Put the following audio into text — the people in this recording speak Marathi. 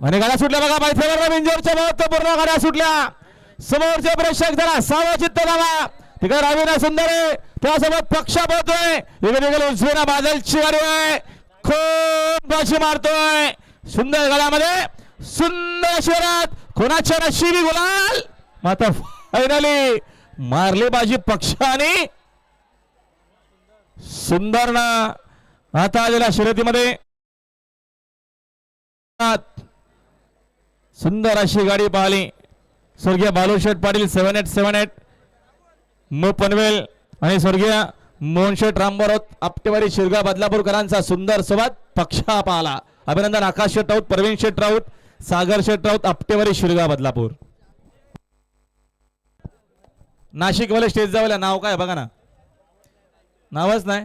आणि गाड्या सुटल्या बघा माहिती बिंजोरच्या महत्त्वपूर्ण गाड्या सुटल्या. समोरचे प्रेक्षक जरा सावचित्त झाला तिकडे रवीना सुंदर त्यासोबत पक्षा पोहतोय इकडे तिकडे उजवीना बादलची गाडी आहे. खूप बाशी मारतोय. सुंदर गळ्यामध्ये सुंदर शहरात कोणाच्या नशिबी गुलाल? माता फायनली मारली बाजी पक्षाने. सुंदर ना आता आलेल्या शर्यतीमध्ये. सुंदर अशी गाडी पाहिली. स्वर्गीय Balusheth Patil seven eight seven eight मो पनवेल आणि स्वर्गीय मोहनशेठ रामबरोत आपटेवाडी शिरगा बदलापूरकरांचा सुंदर सोबत पक्षा पाहला. अभिनंदन आकाश शेठ राऊत प्रवीण शेठ राऊत सागर शेठ राऊत आपटेवाडी शिरगा बदलापूर. नाशिकवाले स्टेज जावल्या नाव काय बघा ना. नावच नाही?